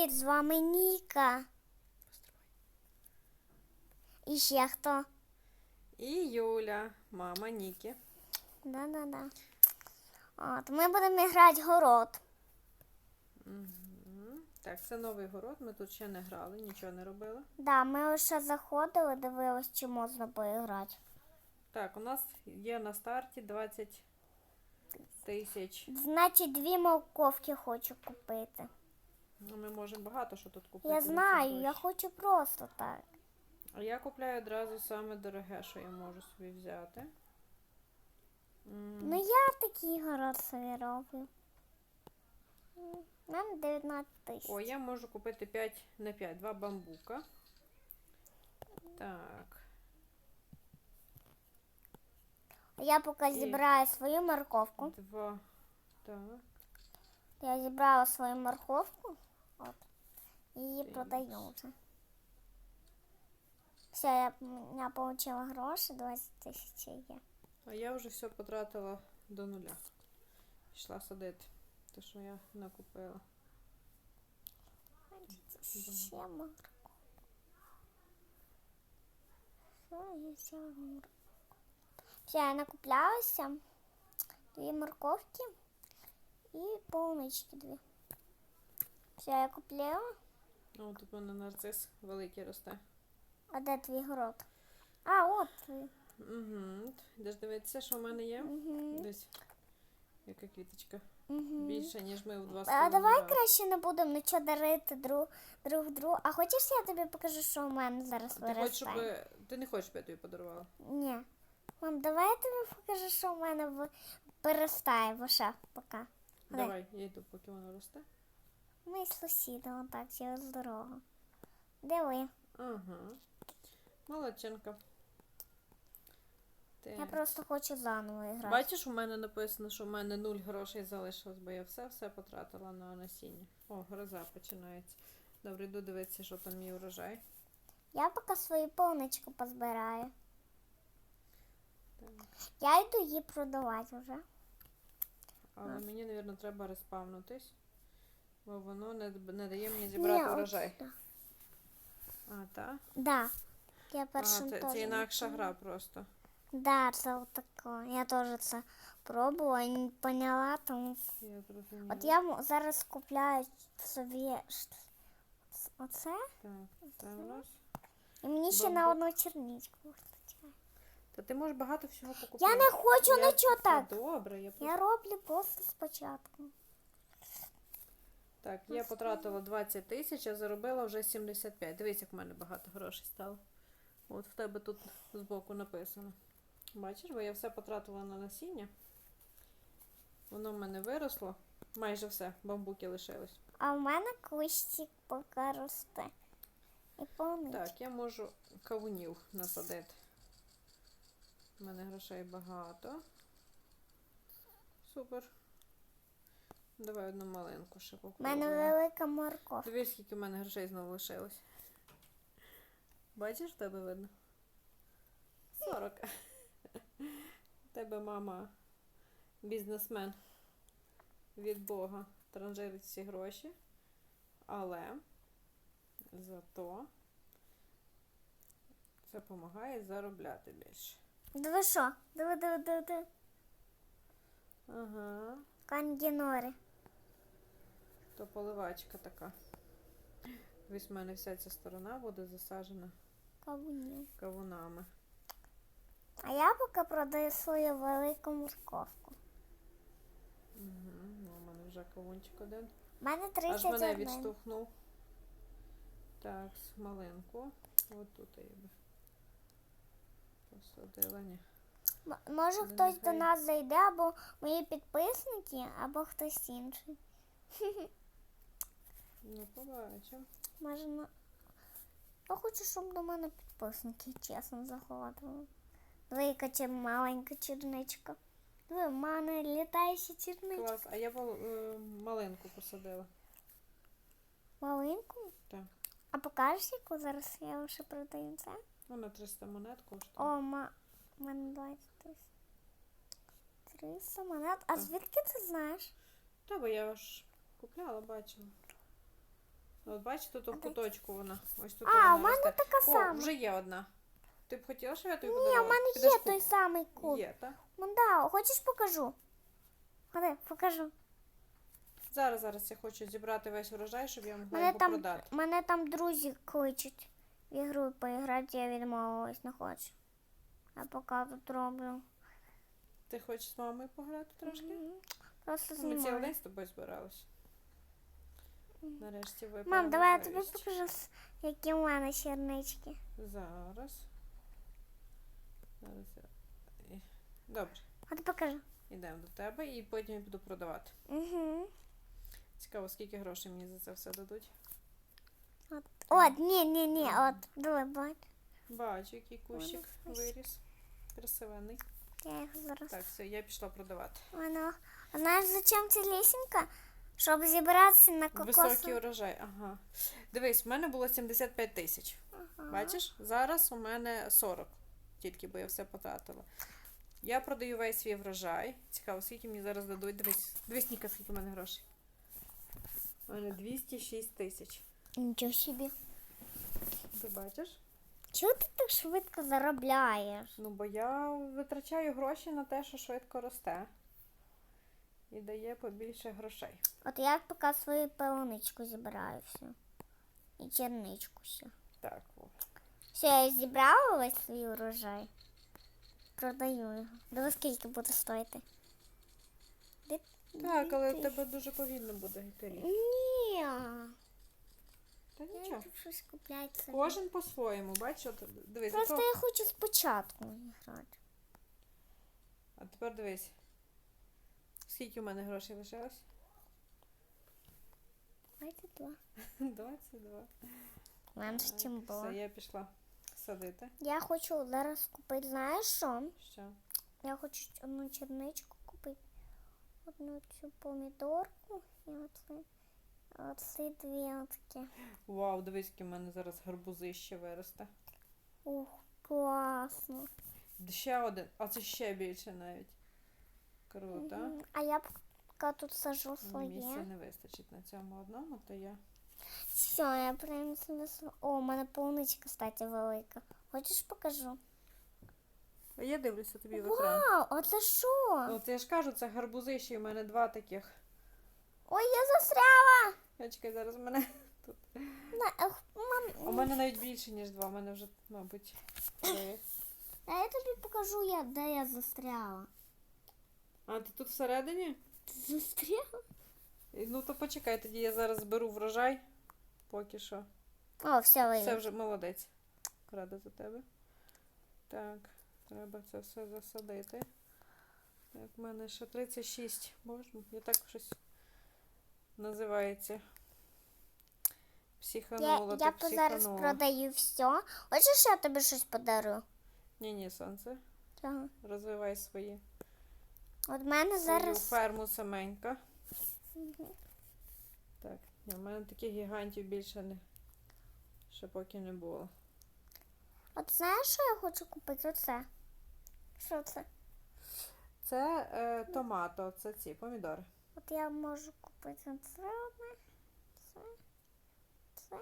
Привіт, з вами Ніка. І ще хто? І Юля, мама Ніки. Да-да-да. От, ми будемо грати город. Так, це новий город. Ми тут ще не грали, нічого не робили. Да, ми лише заходили, дивились, чи можна поіграти. Так, у нас є на старті 20 тисяч. Значить, дві морковки хочу купити. Ну, ми можемо багато що тут купити. Я знаю, я хочу просто так. А я купляю одразу саме дороге, що я можу собі взяти. Ну я такий город собі роблю. М, У мене 19 тисяч. О, я можу купити 5 на 5, два бамбука. Так. Я поки зібраю свою морковку. Два. Так. Я зібрала свою морковку. От. І її продаю вже. Все, я, я отримала гроші, 20 тисяч є. А я вже все потратила до нуля. Пішла садити. Те, що я накупила. Ще морковку. Все, я взяла морковку. Все, я накуплялася. Дві морковки і полунички дві. Все, я купила. О, тут у мене нарцис великий росте. А де твій город? А, от твій. Угу. Йдеш дивитися, що в мене є? Угу. Десь. Яка квіточка. Угу. Більше, ніж ми в два А давай краще не будемо нічого дарити друг, друг другу. А хочеш я тобі покажу, що у мене зараз Ти хочеш, щоб... Ти не хочеш, щоб я тобі подарувала? Ні. Мам, давай я тобі покажу, що у мене виростає в поки. Давай. Давай, я йду, поки воно росте. Ми з сусідом отак через дорогу. Диви. Ага. Молодчинка. Я просто хочу заново грати. Бачиш, у мене написано, що в мене нуль грошей залишилось, бо я все-все потратила на насіння. О, гроза починається. Добре, йду дивитися, що там мій урожай. Я поки свою полничку позбираю. Так. Я йду її продавати вже. Але А. мені, мабуть, треба респавнутись, бо воно не, не дає мені зібрати Ні, урожай. от- А, так? Да. Я А, першим це, теж це інакша гра просто. Да, це отако. Я теж це пробувала і не поняла, тому Я зрозуміла. от я м- зараз купляю собі ш- оце, Так, це у нас. і мені ще Бамбук. на одну черничку вистачає. Та ти можеш багато всього покупати. Я не хочу нічого так. Добре, я, Я роблю просто спочатку. Так, я потратила 20 тисяч, а заробила вже 75. Дивись, як в мене багато грошей стало. От в тебе тут збоку написано. Бачиш, бо я все потратила на насіння. Воно в мене виросло. Майже все, бамбуки лишились. А в мене кущик поки росте. І повний. Так, я можу кавунів насадити. У мене грошей багато. Супер. Давай одну маленьку ще У мене велика морков. Дивись, скільки в мене грошей знову лишилось. Бачиш, в тебе видно? 40. У тебе мама бізнесмен від Бога транжирить всі гроші. Але зато це допомагає заробляти більше. Диви що? Диви, диви, диви, диви. Ага, Кангінори. То поливачка така. Ось в мене вся ця сторона буде засаджена Кавунів. кавунами. А я поки продаю свою велику морковку. Угу. Ну, у мене вже кавунчик один. У мене Аж мене 31. відштовхнув. Так, малинку. От тут я би посадила. Ні. М- Може Ну, хтось до нас зайде, або мої підписники, або хтось інший. Ну, побачимо. Може, на... Я хочу, щоб до мене підписники чесно заходили. Диви, яка чи маленька черничка. Диви, в мене літаюча черничка. Клас. А я вол- е, малинку посадила. Маленьку? Так. А покажеш, яку зараз я вже продаю це? Вона 300 монет коштує. О, ма... в мене 20 тисяч. 300 монет. А Так. звідки ти знаєш? Та, бо я ж купляла, бачила. От бачите, тут в куточку вона. Ось тут А, вона у мене росте. така О, сама. вже є одна. Ти б хотіла, щоб я тобі Ні, подарувала? у мене Підеш є куп- той самий куб. Є, так? Ну да, хочеш покажу? Ходи, покажу. Зараз, зараз я хочу зібрати весь урожай, щоб я могла Мене його там, продати. мене там друзі кличуть в ігру поіграти, я відмовилась, не хочу. Я поки тут роблю. Ти хочеш з мамою пограти трошки? Мгм. Просто Ми цілий знімаю. день з тобою збиралися. Нарешті випала Мам, давай я тобі покажу, які у мене чернички. Зараз. Зараз я... і- Добре, От покажу. йдемо до тебе і потім я буду продавати. Угу. Цікаво, скільки грошей мені за це все дадуть. От, от, ні, ні, ні, от, давай, бать. Бачу, який кущик ось. виріс. Красивенний. Я їх зараз. Так, все, я пішла продавати. Воно. А знаєш, зачем ця лісенька? Щоб зібратися на Високий кокосові. урожай, ага. Дивись, в мене було 75 тисяч. Ага. Бачиш? Зараз у мене 40, тільки бо я все потратила. Я продаю весь свій врожай. Цікаво, скільки мені зараз дадуть. Дивись, дивись, Ніка, скільки в мене грошей. У мене 206 тисяч. Нічого собі. Ти бачиш? Чого ти так швидко заробляєш? Ну, бо я витрачаю гроші на те, що швидко росте. І дає побільше грошей. От я поки свою полуничку зібраю все. І черничку все. Так. Все, я зібрала весь свій урожай. Продаю його. Диви, скільки буде стоїти. Так, але в тебе дуже повільно буде рік. Ні. Та нічого. щось. Кожен по-своєму, бачиш, от, дивись, Просто зато- я хочу спочатку грати. А тепер дивись. Скільки у мене грошей лишилось? 22. 22. Менше, Так, чим було. Все, я пішла садити. Я хочу зараз купити, знаєш що? Що? Я хочу одну черничку купити, одну цю помідорку і оце, оці дві отакі. Вау, дивись, які в мене зараз гарбузи ще виросте. Ух, класно. Ще один, а це ще більше навіть. Круто. Мгм. А я поки тут сажу Місця своє. не вистачить на цьому одному, то я. Все, я на своє. О, у мене полуничка, кстати, велика. Хочеш покажу? А я дивлюся тобі в екран. Вау, а це що? От я ж кажу, це гарбузи ще у мене два таких. Ой, я застряла! Я чекай, зараз в мене. На, ех, мам, У мене навіть більше, ніж два. У мене вже, мабуть, три. А я тобі покажу, я, де я застряла. А ти тут всередині? Ти застряла? Ну то почекай, тоді я зараз зберу врожай. Поки що. О, все вийде. Все вже молодець. Рада за тебе. Так, треба це все засадити. Так, в мене ще 36. Боже, я так щось називається. Я, Психанула, я по- зараз продаю все. Хочеш, я тобі щось подарую? Ні, ні, сонце. Чого? Розвивай свої. От в мене Свою зараз. ферму саменька. Так, в мене таких гігантів більше не. Ще поки не було. От знаєш, що я хочу купити? Оце. Що це? Це е, томато, це ці помідори. От я можу купити це одне, це, це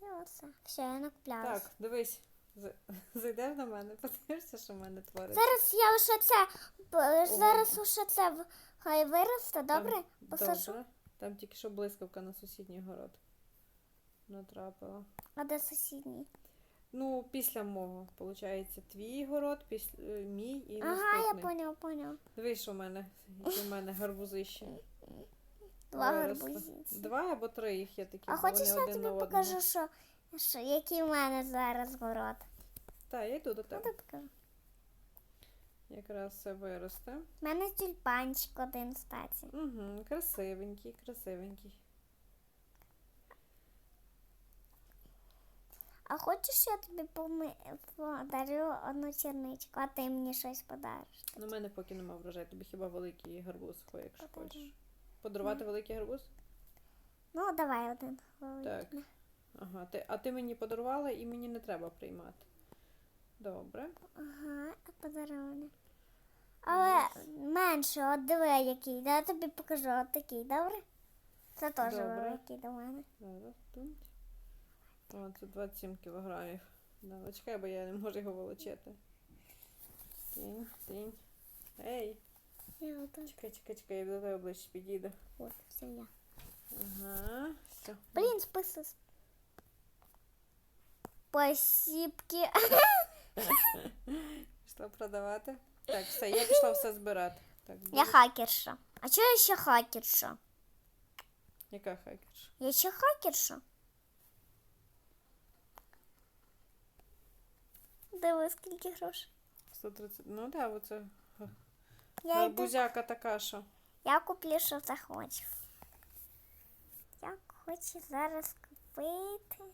і оце. Все, я накупляла. Так, дивись, зайдеш до мене, подивишся, що в мене твориться. Зараз я лише це. Зараз лише це хай виросте, добре? Там, Посаджу. добре. Там тільки що блискавка на сусідній город натрапила. А де сусідній? Ну, після мого, виходить, твій город, після е, мій і Ага, я поняв, поняв. Дивись, що в мене, які в мене гарбузища. Два гарбузиці. Два або три їх є такі, А хочеш, я тобі покажу, що, що який в мене зараз город. Так, я йду до Ну, тебе. ти. Якраз все виросте. У мене тюльпанчик один статі. Угу, красивенький, красивенький. А хочеш, я тобі поми... подарю одну черничку, а ти мені щось подариш. Ну, в мене поки нема врожаю, тобі хіба великий гарбуз, якщо Подарю. хочеш. Подарувати великий гарбуз? Ну, давай один. Так. Ага, ти, а ти мені подарувала і мені не треба приймати. Добре. Ага, подарунок. Але менше, от диви який. Да, я тобі покажу от такий, добре? Це теж Добре. великий до мене. Зараз тут. О, це 27 кілограмів. Да, чекай, бо я не можу його волочити. Тінь, тінь. Ей, Я отак. чекай, чекай, чекай, я до тебе ближче підійду. От, все я. Ага, все. Блін, списи. Спасибки. Пішла продавати. Так, все, я пішла все збирати. Так, Я буде- хакерша. А чого я ще хакерша? Яка хакерша? Я ще хакерша. Диви, скільки грошей. 130. Ну да, оце Я, йду, гарбузяка така, що. я куплю, що захочу. Я хочу зараз купити.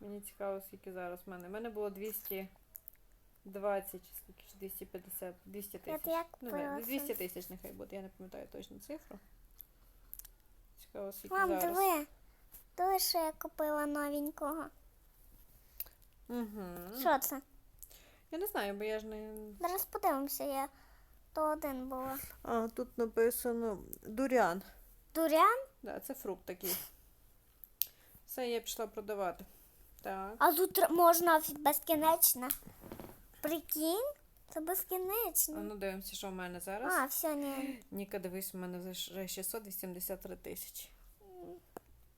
Мені цікаво, скільки зараз в мене. У мене було 220 чи скільки 250, 200 тисяч. Ну, не, 200 тисяч нехай буде, я не пам'ятаю точну цифру. Цікаво, скільки Мам, зараз. диви. Диви, що я купила новенького. Угу. Що це? Я не знаю, бо я ж не. Зараз подивимося, я то один була. А, тут написано дурян. Дурян? Да, це фрукт такий. Все, я пішла продавати. Так. А тут можна безкінечно. Прикинь? Це безкінечно. А ну дивимося, що в мене зараз. А, все, ні. Ніка, дивись, у мене вже 683 тисячі.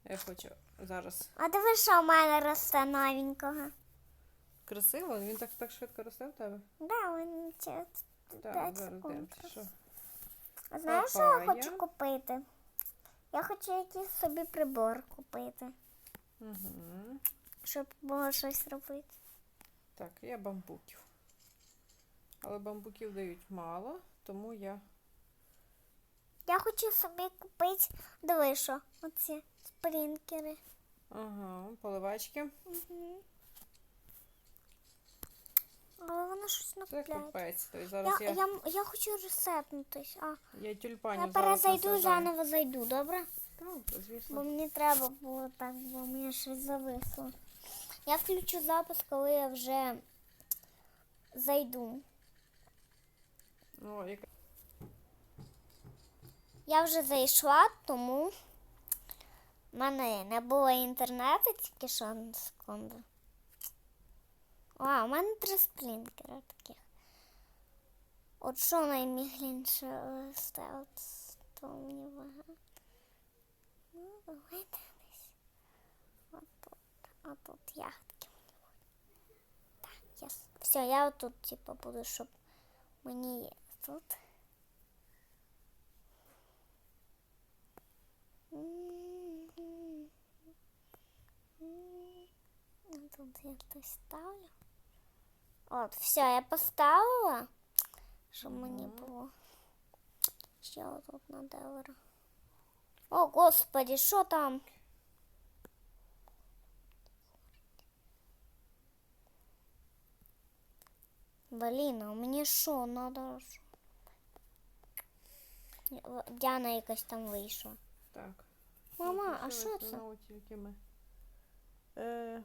Я хочу зараз. А диви, що в мене росте новенького. Красиво, він так, так швидко росте в тебе. Да, він Так, 5 зараз секунд. дивимося, що. А знаєш, що я хочу купити? Я хочу якийсь собі прибор купити, Угу. Щоб було щось робити. Так, я бамбуків. Але бамбуків дають мало, тому я. Я хочу собі купити, диви, що, оці спрінкери. Ага, поливачки. Угу. Але воно щось Це накупляє. капець. Тобто зараз Я, я, я, я хочу ресетнутись. А, я тюльпанів я зараз перезайду, насаджаю. заново зайду, добре? Так, Бо мені треба було так, бо мені щось зависло. Я включу запис, коли я вже зайду. О, яка... Я вже зайшла, тому в мене не було інтернету, тільки що на секунду. А, у мене три сплінкера таких. От що найміглінше ставити, то мені багато. Ну, давайте. А тут ягодки мені будуть. Так, я... Все, я отут, типу, буду, щоб мені є тут. Мгм. М. Ну, Тут я хтось ставлю. От, все, я поставила, щоб мені Мгм. було. Ще отут на девера. О, господи, що там? Блін, а мені що, надо. Діана якась там вийшла. Так. Мама, а Що що це? тільки ми? Е,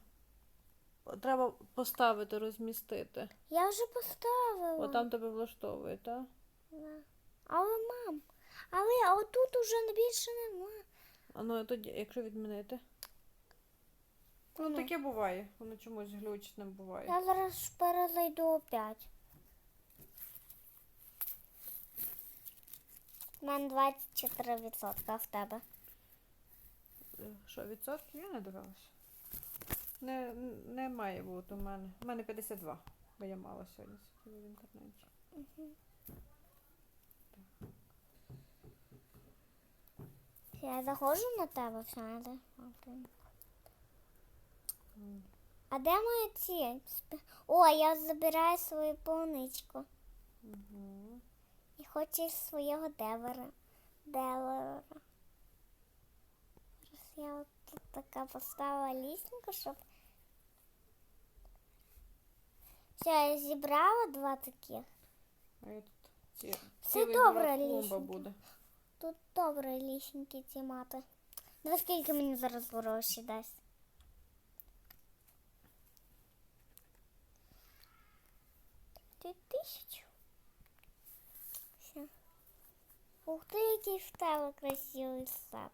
треба поставити, розмістити. Я вже поставила. О, там тебе влаштовує, так? Да. Але мам, але а отут уже більше нема. А ну а тоді, якщо відмінити. Ну, Ну. таке буває. Воно чомусь глючить не буває. Я зараз перезайду опять. У мене 24%, а в тебе. Е, Що, відсотків? Я не дивилася. Не, не має бути у мене. У мене 52, бо я мала сьогодні в інтернеті. Я заходжу на тебе, все, я за- а, де мої ці? О, я забираю свою полуничку. Мгм. І хочу свого девера. Девера. Зараз я от тут така поставила лісеньку, щоб. Все, я зібрала два таких. А я тут ці, Все добре, буде. Тут добре лісенькі ці мати. Диви, скільки мені зараз гроші дасть. Ти тисячу. Все. Ух ти, який в тебе красивий сад.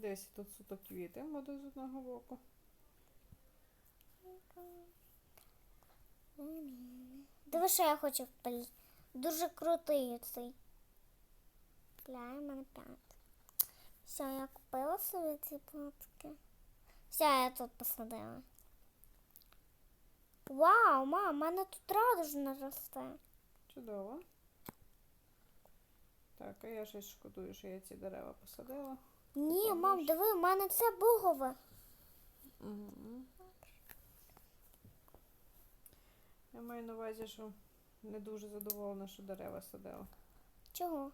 Десь тут суто квіти буде з одного боку. Диви, що я хочу впалити. Дуже крутий цей. Мене п'ять. Все, я купила собі ці платки. Все, я тут посадила. Вау, мам, у мене тут радужно росте. Чудово. Так, а я щось шкодую, що я ці дерева посадила. Ні, мам, диви, у мене це бугове. Мгм. Я маю на увазі, що не дуже задоволена, що дерева садила. Чого?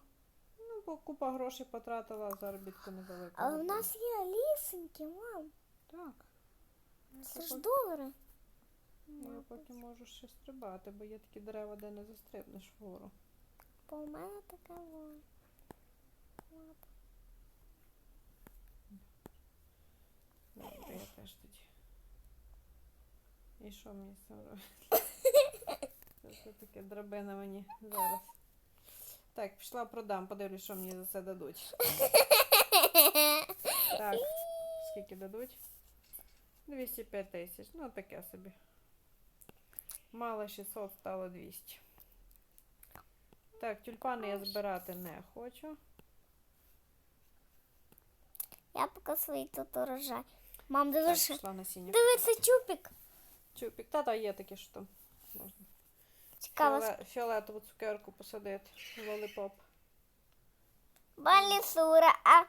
Ну, бо купа грошей потратила, а заробітку невелику. Але не в нас є лісеньки, мам. Так. Це ж пот- добре. Я потім можу ще стрибати, бо є такі дерева, де не застрибнеш вгору. Бо у мене така воля. Добре, я теж тоді. І що мені робити? Це таке драбина мені зараз. Так, пішла продам, подивлюсь, що мені за це дадуть. Так, скільки дадуть? 205 тисяч. Ну, таке собі. Мало 600, стало 200. Так, тюльпани я збирати не хочу. Я поки свої тут урожай. Мам, диви, Так, що- пішла насіння. диви, це чупік. Чупік. Та-та, є таке, що там можна. Цікаво. Фіоле- фіолетову цукерку посадити. Лолипоп. Балісура, а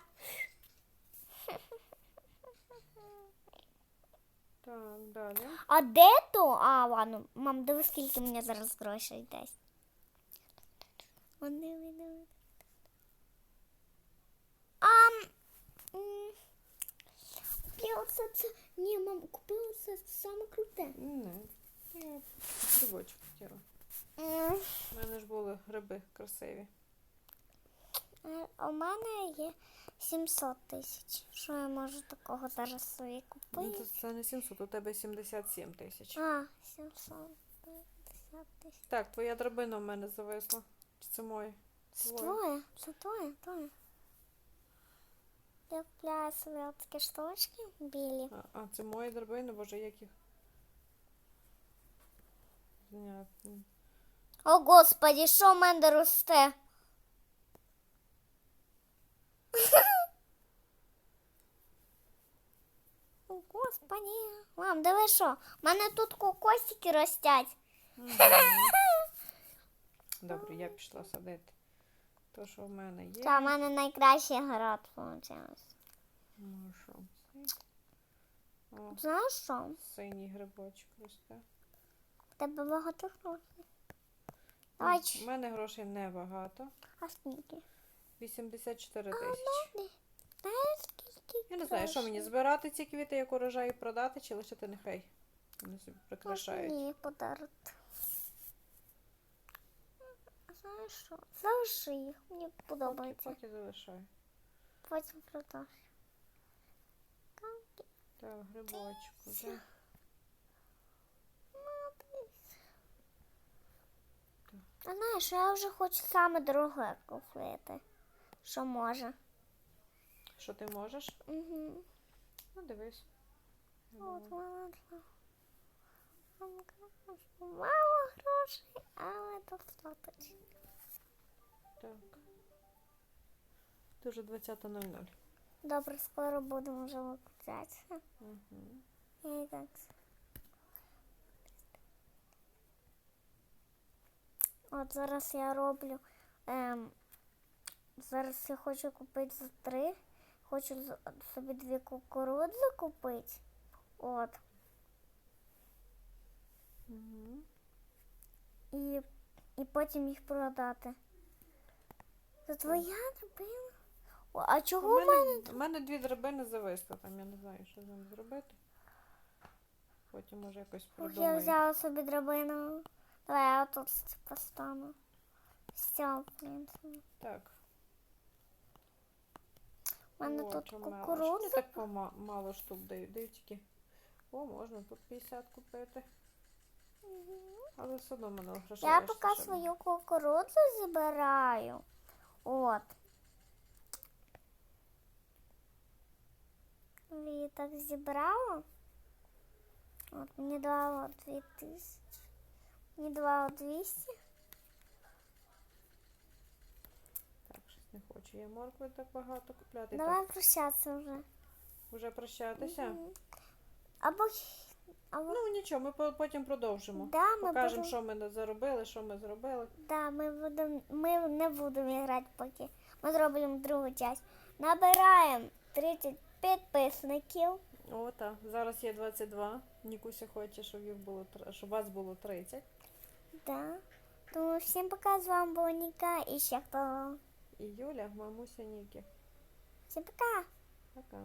Так, далі. А де то? А, ладно, мам, диви, скільки мені зараз грошей дасть. А, я оце це. Ні, мам, купила це саме круте. Не, я грибочок хотіла. У мене ж були гриби красиві. е, У мене є 700 тисяч. Що я можу такого зараз собі Ну, купити? то це не 700, у тебе 77 тисяч. А, 750 тисяч. Так, твоя драбина в мене зависла. Чи це моє? Це Твоє. це твоє, твоє. Я купляю собі такі штучки білі. А, а це мої драбини, боже, як їх. Зняти. О, господі, що в мене росте? О, господі. Мам, диви що? У мене тут кокосики ростять. Добре, я пішла садити. То, що в мене є. Та, в мене найкращий город вийшов. Ну, що? О, Знаєш що? синій грибочок росте. В тебе багато грошей. Давай, У ч- мене грошей небагато. а скільки? 84 тисячі. Знаєш, Я не знаю, що мені збирати ці квіти, як урожаю продати, чи лишити нехай. Вони собі прикрашають. мені подарити. Знаєш що? Залиши їх, мені подобається. поки залишаю. Потім продаш. Так, грибочку. Так. А знаєш, я вже хочу саме дороге купити. Що може. Що ти можеш? Угу. Ну, дивись. От кажуть, Мало грошей, але достатньо. Так. Це вже 20.00. Добре, скоро будемо вже виключатися. Угу. І так. От зараз я роблю. Ем, зараз я хочу купити за три. Хочу собі дві кукурудзи купити. От. Угу. І, і потім їх продати. Це твоя драбина? О, а У чого в мене? мене, у мене дві драбини зависли, там я не знаю, що з ними зробити. Потім може якось Ох, я взяла собі драбину. Давай я тут постану. Все, в принципі. Так. У мене О, тут кукурудза. Вони так мало штук дають, дають тільки. О, можна тут 50 купити. Але все одно мене грошей. Я поки свою кукурудзу збираю. От. І так зібрала. От мені дало 2000. Мені дало 200. Так, не. Я моркви так багато купляти. Давай Так, прощатися вже. вже прощатися. Мгм. Або, або Ну нічого, ми потім продовжимо. да, ми Покажемо, будемо, що ми не заробили, що ми зробили. да, ми будемо, ми не будемо грати поки. Ми зробимо другу часть. Набираємо 30 підписників. О, так. Зараз є 22. Нікуся хоче, щоб їх було щоб вас було 30. Да. Тому всім пока, з вами була Ніка і ще хто. І Юля, мамуся Ники. Всем пока! Пока.